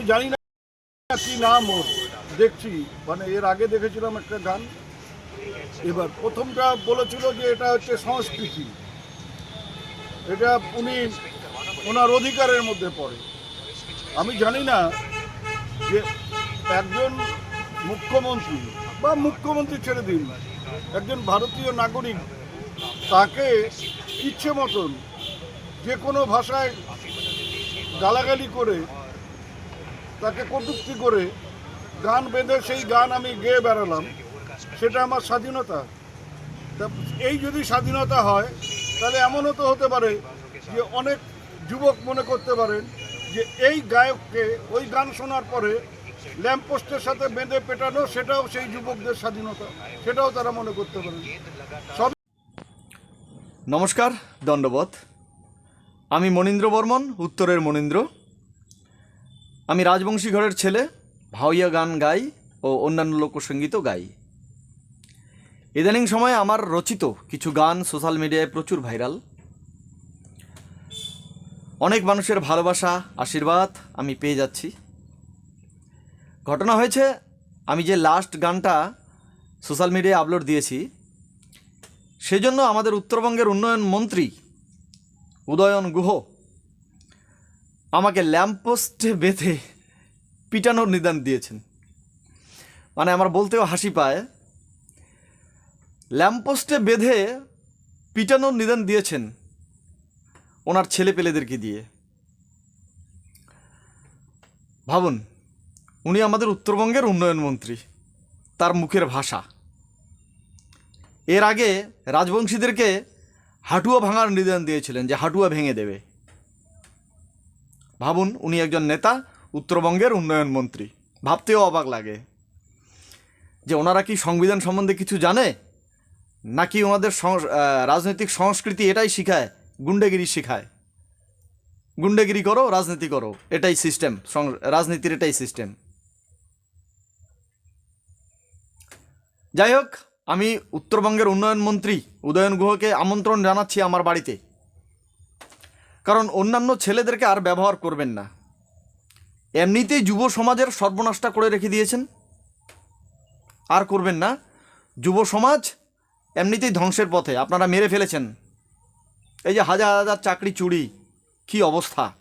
আমি জানি না কি নাম ওর। দেখছি। মানে এর আগে দেখেছিলাম একটা গান। এবার প্রথমটা বলেছিল যে এটা হচ্ছে সংস্কৃতি। এটা উনি ওনার অধিকারের মধ্যে পড়ে। আমি জানি না যে একজন মুখ্যমন্ত্রী বা মুখ্যমন্ত্রী ছেড়ে দিন। একজন ভারতীয় নাগরিক তাকে ইচ্ছে মতন যে কোনো ভাষায় গালাগালি করে তাকে কটূক্তি করে গান বেঁধে সেই গান আমি গেয়ে বেড়ালাম। সেটা আমার স্বাধীনতা। তা এই যদি স্বাধীনতা হয়, তাহলে এমনও তো হতে পারে যে অনেক যুবক মনে করতে পারেন যে এই গায়ককে ওই গান শোনার পরে ল্যাম্পপোস্টের সাথে বেঁধে পেটানো, সেটাও সেই যুবকদের স্বাধীনতা। সেটাও তারা মনে করতে পারেন। সব নমস্কার দণ্ডবত আমি মনীন্দ্র বর্মন, উত্তরের মনীন্দ্র। আমি রাজবংশী ঘরের ছেলে ভাওয়াইয়া গান গাই ও অন্যান্য লোকসঙ্গীতও গাই। ইদানিং সময়ে আমার রচিত কিছু গান সোশ্যাল মিডিয়ায় প্রচুর ভাইরাল। অনেক মানুষের ভালোবাসা, আশীর্বাদ আমি পেয়ে যাচ্ছি। ঘটনা হয়েছে, আমি যে লাস্ট গানটা সোশ্যাল মিডিয়ায় আপলোড দিয়েছি, সেজন্য আমাদের উত্তরবঙ্গের উন্নয়ন মন্ত্রী উদয়ন গুহ আমাকে ল্যাম্পপোস্টে বেঁধে পিটানোর নিদান দিয়েছেন। মানে আমার বলতেও হাসি পায়। ল্যাম্পপোস্টে বেঁধে পিটানোর নিদান দিয়েছেন ওনার ছেলে পেলেদেরকে দিয়ে। ভাবুন, উনি আমাদের উত্তরবঙ্গের উন্নয়ন মন্ত্রী তার মুখের ভাষা। এর আগে রাজবংশীদেরকে হাঁটুয়া ভাঙার নিদান দিয়েছিলেন যে হাঁটুয়া ভেঙে দেবে। ভাবুন, উনি একজন নেতা, উত্তরবঙ্গের উন্নয়ন মন্ত্রী। ভাবতেও অবাক লাগে। যে ওনারা কি সংবিধান সম্বন্ধে কিছু জানে? নাকি ওনাদের রাজনৈতিক সংস্কৃতি এটাই শিখায়, গুন্ডেগিরি শেখায়? গুন্ডেগিরি করো, রাজনীতি করো, এটাই সিস্টেম রাজনীতির এটাই সিস্টেম যাই হোক, আমি উত্তরবঙ্গের উন্নয়ন মন্ত্রী উদয়ন গুহকে আমন্ত্রণ জানাচ্ছি আমার বাড়িতে। কারণ অন্যান্য ছেলেদেরকে আর ব্যবহার করবেন না। এমনিতেই যুব সমাজের সর্বনাশটা করে রেখে দিয়েছেন। আর করবেন না। যুব সমাজ এমনিতেই ধ্বংসের পথে। আপনারা মেরে ফেলেছেন। এই যে হাজার হাজার চাকরি চুরি, কি অবস্থা।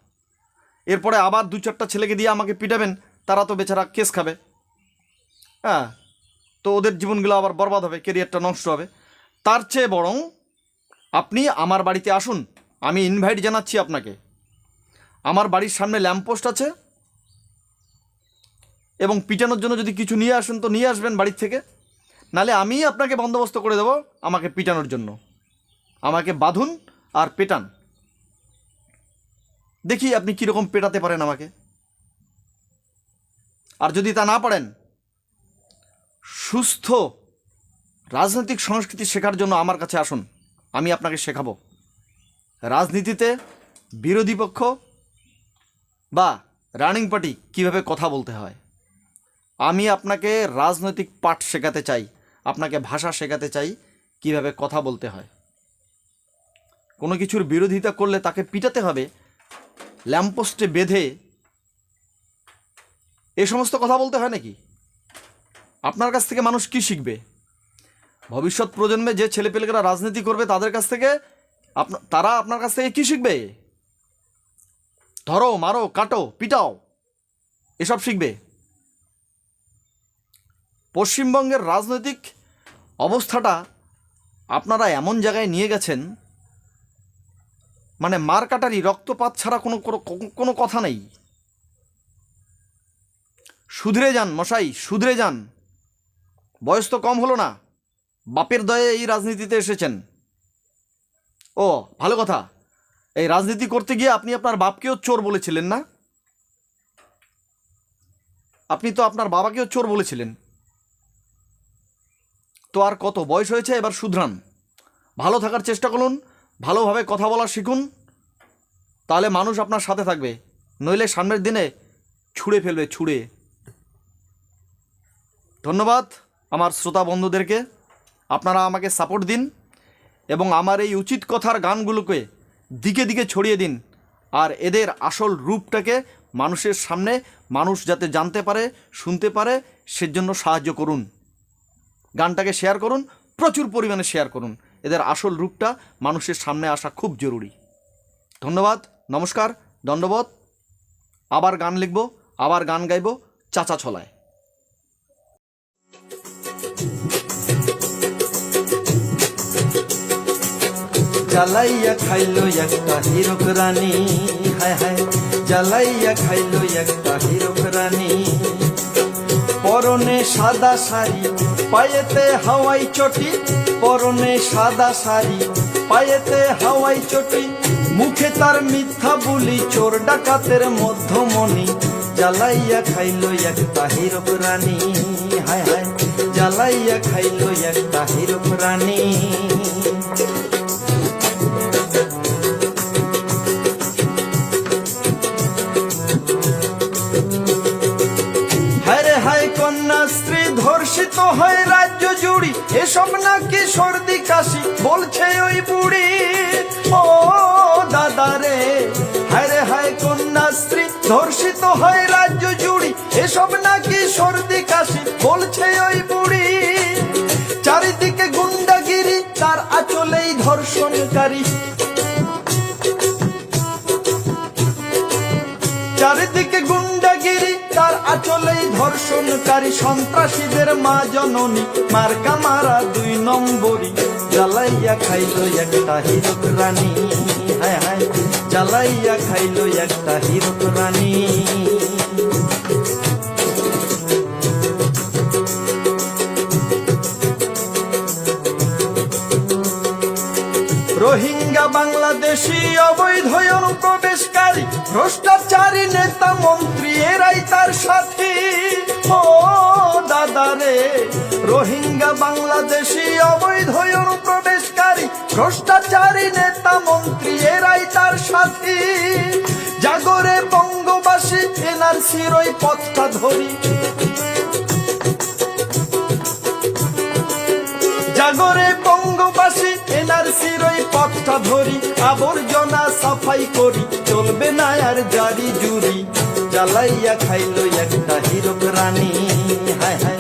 এরপরে আবার দু চারটা ছেলেকে দিয়ে আমাকে পিটাবেন, তারা তো বেচারা কেস খাবে। হ্যাঁ তো ওদের জীবনগুলো আবার বরবাদ হবে কেরিয়ারটা নষ্ট হবে। তার চেয়ে বরং আপনি আমার বাড়িতে আসুন আমি ইনভাইট জানাচ্ছি আপনাকে। আমার বাড়ির সামনে ল্যাম্পপোস্ট আছে। এবং পিটানোর জন্য যদি কিছু নিয়ে আসেন তো নিয়ে আসবেন বাড়ির থেকে। নালে আমি আপনাকে বন্দোবস্ত করে দেবো আমাকে পিটানোর জন্য। আমাকে বাঁধুন আর পেটান। দেখি আপনি কীরকম পেটাতে পারেন আমাকে। আর যদি তা না পারেন, সুস্থ রাজনৈতিক সংস্কৃতি শেখার জন্য আমার কাছে আসুন। আমি আপনাকে শেখাবো। রাজনীতিতে বিরোধী পক্ষ বা রানিং পার্টি কীভাবে কথা বলতে হয়? আমি আপনাকে রাজনৈতিক পাঠ শেখাতে চাই, আপনাকে ভাষা শেখাতে চাই কীভাবে কথা বলতে হয়। কোনো কিছুর বিরোধিতা করলে তাকে পিটাতে হবে ল্যাম্পোস্টে বেঁধে এ সমস্ত কথা বলতে হয় নাকি? আপনার কাছ থেকে মানুষ কি শিখবে? ভবিষ্যৎ প্রজন্মে যে ছেলেপেলেরা রাজনীতি করবে তাদের কাছ থেকে তারা আপনার কাছ থেকে কি শিখবে? ধরো, মারো, কাটো, পিটাও, এসব শিখবে। পশ্চিমবঙ্গের রাজনৈতিক অবস্থাটা আপনারা এমন জায়গায় নিয়ে গেছেন মানে মার কাটারি, রক্তপাত ছাড়া কোনো, কোনো- কথা নেই। সুধরে যান, মশাই, সুধরে যান। বয়স তো কম হলো না। বাপের দয়ে এই রাজনীতিতে এসেছেন। ও, ভালো কথা। এই রাজনীতি করতে গিয়ে আপনি আপনার বাপকেও চোর বলেছিলেন না? আপনি তো আপনার বাবাকেও চোর বলেছিলেন। তো আর কত বয়স হয়েছে এবার শুধরান। ভালো থাকার চেষ্টা করুন, ভালোভাবে কথা বলা শিখুন, তাহলে মানুষ আপনার সাথে থাকবে। নইলে সামনের দিনে ছুঁড়ে ফেলবে, ছুঁড়ে। ধন্যবাদ আমার শ্রোতা বন্ধুদেরকে। আপনারা আমাকে সাপোর্ট দিন। এবং আমার এই উচিত কথার গানগুলোকে দিকে দিকে ছড়িয়ে দিন আর এদের আসল রূপটাকে মানুষের সামনে মানুষ যাতে জানতে পারে, শুনতে পারে, সেজন্য সাহায্য করুন। গানটাকে শেয়ার করুন, প্রচুর পরিমাণে শেয়ার করুন। এদের আসল রূপটা মানুষের সামনে আসা খুব জরুরি। ধন্যবাদ, নমস্কার, দণ্ডবোধ। আবার গান লিখব, আবার গান গাইব, চাচা ছলায়। জ্বালাইয়া খাইলো একটা হিরক রানী। হায় হায় জ্বালাইয়া খাইলো একটা হিরক রানী। পরনে সাদা শাড়ি, পায়েতে হাওয়াই চটি। পরনে সাদা শাড়ি, পায়েতে হাওয়াই চটি। মুখে তার মিথ্যা বলি, চোর ডাকাতের মধ্যমণি। জ্বালাইয়া খাইলো একটা হিরক রানী। হায় হায় জ্বালাইয়া খাইলো একটা হিরক রানী। এসব নাকি সর্দি কাশি বলছে ওই বুড়ি। ও দাদা রে, হায় হায় কন্যাশ্রী, ধর্ষিত হয় রাজ্য জুড়ি। এসব নাকি সর্দি কাশি বলছে ওই বুড়ি। চারিদিকে গুন্ডাগিরি, তার আচলেই ধর্ষণকারী। আচলেই ধর্ষণকারী সন্ত্রাসীদের মা জননী, মার্কা মারা দুই নম্বরই জ্বালাইয়া খাইলো একটা হিরক রানী। হায় হায়, জ্বালাইয়া খাইলো একটা হিরক রানী। রোহিঙ্গা বাংলাদেশি অবৈধ অনুপ্রবেশকারী, ভ্রষ্টাচারী নেতা মন্ত্রী তার সাথী। ও দাদা রে, রোহিঙ্গা বাংলাদেশি অবৈধ অনুপ্রবেশকারী, ভ্রষ্টাচারী নেতা মন্ত্রী, এরাই তার সাথী। জাগরে বঙ্গবাসী এনআরসির ওই পথটা ধরি। জাগরে বঙ্গবাসী এনআরসির ওই পথটা ধরি। আবর্জনা সাফাই করি, চলবে না আর জারি জুরি। জ্বালাইয়া খাইলো একটা হিরক রানী। হায় হায়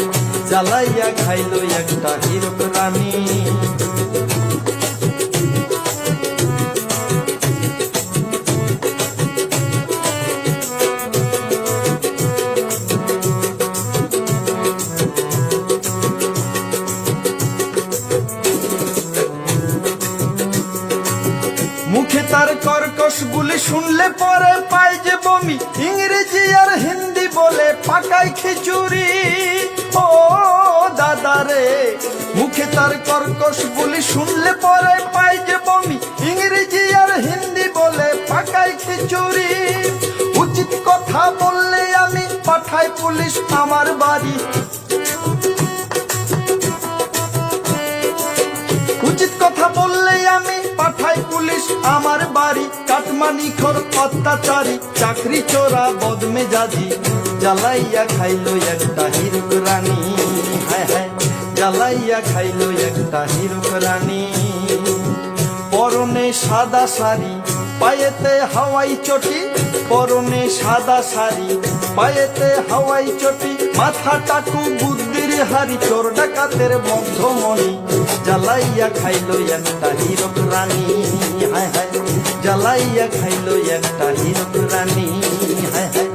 জ্বালাইয়া খাইলো একটা হিরক রানী। তার কর্কশ গুলি শুনলে পরে পাই যে বমি। ইংরেজি আর হিন্দি বলে পাকাই খিচুড়ি। ও দাদা রে, মুখে তার কর্কশ গুলি শুনলে পরে পাই যে বমি। ইংরেজি আর হিন্দি বলে পাকাই খিচুড়ি। উচিত কথা বললে আমি পাঠাই পুলিশ আমার বাড়ি। উচিত কথা পাঠাই পুলিশ আমার বাড়ি, কাটমানি খোর অত্যাচারী, চাকরি চোরা বদমে জাজি জ্বালাইয়া খাইলো একটা হিরুক রানী। হায় হায়, জ্বালাইয়া খাইলো একটা হিরুক রানী। পরনে সাদা শাড়ি, পায়েতে হাওয়াই চটি। পরনে সাদা শাড়ি, পায়েতে হাওয়াই চটি। মাথা টাকু বুদ্ধির হারি চোর ডাকাতের মধ্যমণি, জ্বালাইয়া খাইলো একটা হিরক রানী। হায় হায়, জ্বালাইয়া খাইলো একটা হিরক রানী। হায় হায়,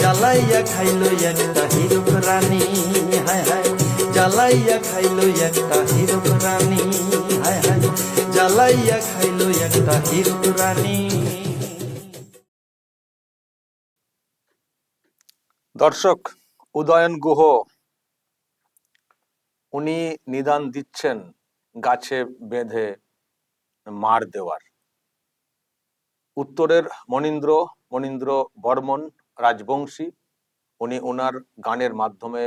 জ্বালাইয়া খাইলো একটা হিরক রানী। হায় হায়, জ্বালাইয়া খাইলো একটা হিরক রানী। হায় হায়, জ্বালাইয়া খাইলো একটা হিরক রানী। দর্শক, উদয়ন গুহ উনি নিদান দিচ্ছেন গাছে বেঁধে মার দেওয়ার। উত্তরের মনীন্দ্র মনীন্দ্র বর্মন রাজবংশী, উনি ওনার গানের মাধ্যমে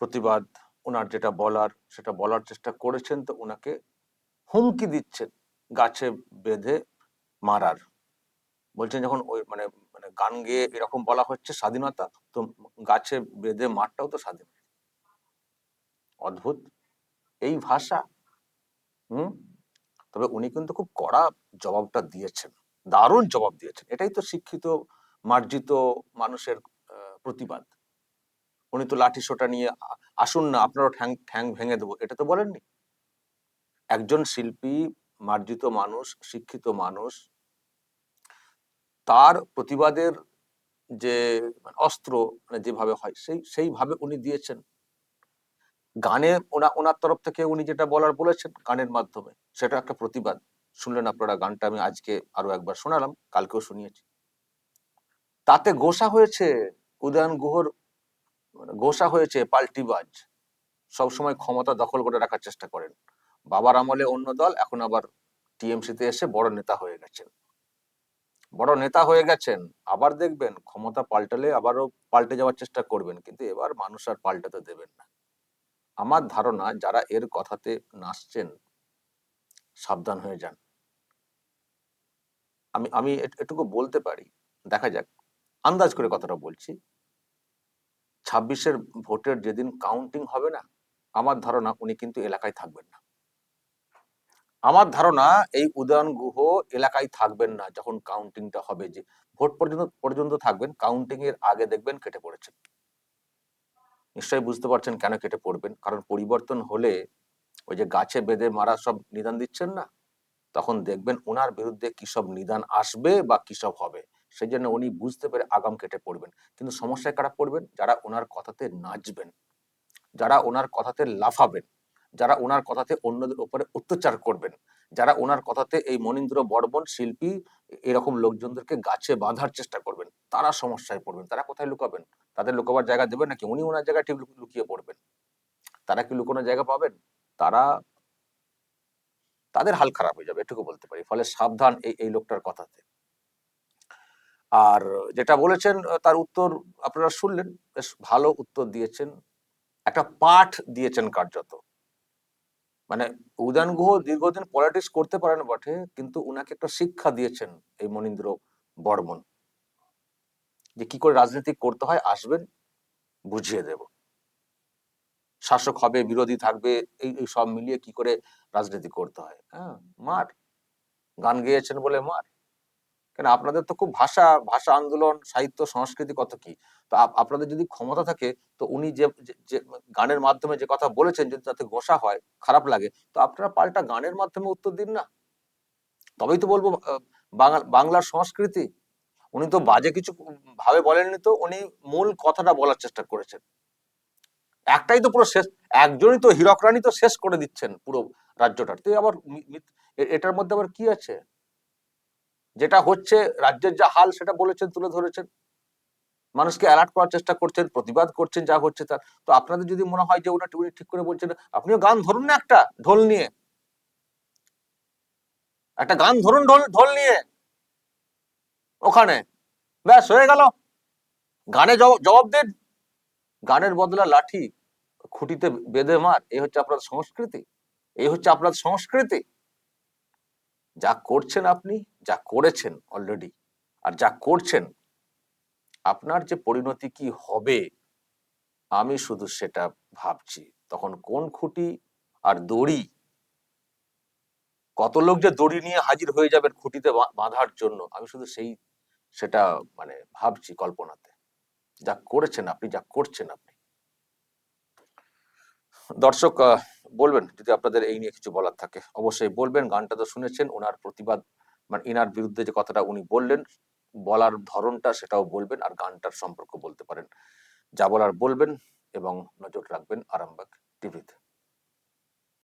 প্রতিবাদ ওনার যেটা বলার, সেটা বলার চেষ্টা করেছেন তো ওনাকে হুমকি দিচ্ছেন গাছে বেঁধে মারার। বলছেন যখন ওই মানে মানে গান গেয়ে এরকম বলা হচ্ছে স্বাধীনতা, তো গাছে বেঁধে মারটাও তো স্বাধীন। অদ্ভুত। এই ভাষা, হুম? তবে উনি কিন্তু খুব কড়া জবাবটা দিয়েছেন। দারুণ জবাব দিয়েছেন। এটাই তো শিক্ষিত, মার্জিত মানুষের প্রতিবাদ। উনি তো লাঠি সোটা নিয়ে আসুন না, আপনারও ঠ্যাং ঠ্যাং ভেঙে দেবো, এটা তো বলেননি। একজন শিল্পী, মার্জিত মানুষ, শিক্ষিত মানুষ, তার প্রতিবাদের যে মানে অস্ত্র মানে যেভাবে হয়, সেই, সেইভাবে উনি দিয়েছেন। গানে ওনা, ওনার তরফ থেকে উনি যেটা বলার বলেছেন গানের মাধ্যমে, সেটা একটা প্রতিবাদ। শুনলেন আপনারা গানটা, আমি আজকে আরও একবার শোনালাম, কালকেও শুনিয়েছি। তাতে গোসা হয়েছে, উদয়ন গুহর মানে গোসা হয়েছে পাল্টিবাজ সবসময় ক্ষমতা দখল করে রাখার চেষ্টা করেন। বাবার আমলে অন্য দল, এখন আবার টিএমসিতে এসে বড় নেতা হয়ে গেছেন। বড় নেতা হয়ে গেছেন, আবার দেখবেন ক্ষমতা পাল্টালে আবারও পাল্টে যাওয়ার চেষ্টা করবেন, কিন্তু এবার মানুষ আর পাল্টাতে দেবেন না। আমার ধারণা যারা এর কথাতে নাচছেন, সাবধান হয়ে যান। আমি আমি এটুকু বলতে পারি, দেখা যাক, আন্দাজ করে কথাটা বলছি। ছাব্বিশের ভোটের যেদিন কাউন্টিং হবে না, আমার ধারণা উনি কিন্তু এলাকায় থাকবেন না। আমার ধারণা এই উদয়ন গুহ এলাকায় থাকবেন না যখন কাউন্টিংটা হবে যে, ভোট পর্যন্ত পর্যন্ত থাকবেন কাউন্টিং এর আগে দেখবেন কেটে পড়েছেন নিশ্চয়ই বুঝতে পারছেন কেন কেটে পড়বেন। কারণ পরিবর্তন হলে ওই যে গাছে বেঁধে মারা সব নিদান দিচ্ছেন না? তখন দেখবেন ওনার বিরুদ্ধে কি সব নিদান আসবে বা কি সব হবে? সেই জন্য উনি বুঝতে পেরে আগাম কেটে পড়বেন। কিন্তু সমস্যায় কারা পড়বেন? যারা ওনার কথাতে নাচবেন। যারা ওনার কথাতে লাফাবেন। যারা ওনার কথাতে অন্যদের উপরে অত্যাচার করবেন। যারা ওনার কথাতে এই মনীন্দ্র বর্মন শিল্পী এরকম লোকজনদেরকে গাছে বাঁধার চেষ্টা করবেন, তারা সমস্যায় পড়বেন। তারা কোথায় লুকাবেন? তাদের লুকোবার জায়গা দেবেন নাকি? উনি ওনার জায়গায় ঠিক লুক- লুকিয়ে পড়বেন। তারা কি লুকোনোর জায়গা পাবেন? তারা তাদের হাল খারাপ হয়ে যাবে, এটুকু বলতে পারি। ফলে সাবধান এই এই লোকটার কথাতে। আর যেটা বলেছেন, তার উত্তর আপনারা শুনলেন, বেশ ভালো উত্তর দিয়েছেন। একটা পাঠ দিয়েছেন কার্যত। মানে উদয়ন গুহ দীর্ঘদিন পলিটিক্স করতে পারেন বটে, কিন্তু উনাকে একটা শিক্ষা দিয়েছেন এই মনীন্দ্র বর্মন। যে কি করে রাজনীতি করতে হয় আসবেন, বুঝিয়ে দেব। শাসক হবে, বিরোধী থাকবে, এই সব মিলিয়ে কি করে রাজনীতি করতে হয়? হ্যাঁ মার। গান গেয়েছেন বলে মার। কেন, আপনাদের তো খুব ভাষা ভাষা আন্দোলন, সাহিত্য, সংস্কৃতি কত কি? তো আপ- আপনাদের যদি ক্ষমতা থাকে, তো উনি যে গানের মাধ্যমে যে কথা বলেছেন, যদি তাতে গোসা হয়, খারাপ লাগে, তো আপনারা পাল্টা গানের মাধ্যমে উত্তর দিন না। তবেই তো বলব বাংলার সংস্কৃতি উনি তো বাজে কিছু ভাবে বলেননি তো, উনি মূল কথাটা বলার চেষ্টা করেছেন। একটাই তো পুরো শেষ, একজনই তো হীরক তো শেষ করে দিচ্ছেন পুরো রাজ্যটার। তো আবার এটার মধ্যে আবার কি আছে? যেটা হচ্ছে রাজ্যের যা হাল সেটা বলেছেন, তুলে ধরেছেন। মানুষকে অ্যালার্ট করার চেষ্টা করছেন, প্রতিবাদ করছেন যা হচ্ছে তার। তো আপনাদের যদি মনে হয় যে ওটা উনি ঠিক করে বলছেন, আপনিও গান ধরুন না একটা ঢোল নিয়ে। একটা গান ধরুন ঢোল ঢোল নিয়ে। ওখানে। ব্যাস, হয়ে গেল। গানে জবাব- দিন। গানের বদলা লাঠি, খুঁটিতে বেঁধে মার। এই হচ্ছে আপনার সংস্কৃতি। এই হচ্ছে আপনার সংস্কৃতি। যা করছেন আপনি, যা করেছেন অলরেডি আর যা করছেন, আপনার যে পরিণতি কি হবে, আমি শুধু সেটা ভাবছি। তখন কোন খুঁটি আর দড়ি? কত লোক যে দড়ি নিয়ে হাজির হয়ে যাবেন খুঁটিতে বাঁধার জন্য? আমি শুধু সেই সেটা মানে ভাবছি কল্পনাতে। যা করেছেন আপনি, যা করছেন আপনি। দর্শক বলবেন যদি আপনাদের এই নিয়ে কিছু বলার থাকে। অবশ্যই বলবেন, গানটা তো শুনেছেন, ওনার প্রতিবাদ মানে ইনার বিরুদ্ধে যে কথাটা উনি বললেন, বলার ধরনটা সেটাও বলবেন আর গানটার সম্পর্ক বলতে পারেন। যা বলার বলবেন এবং নজর রাখবেন আরামবাগ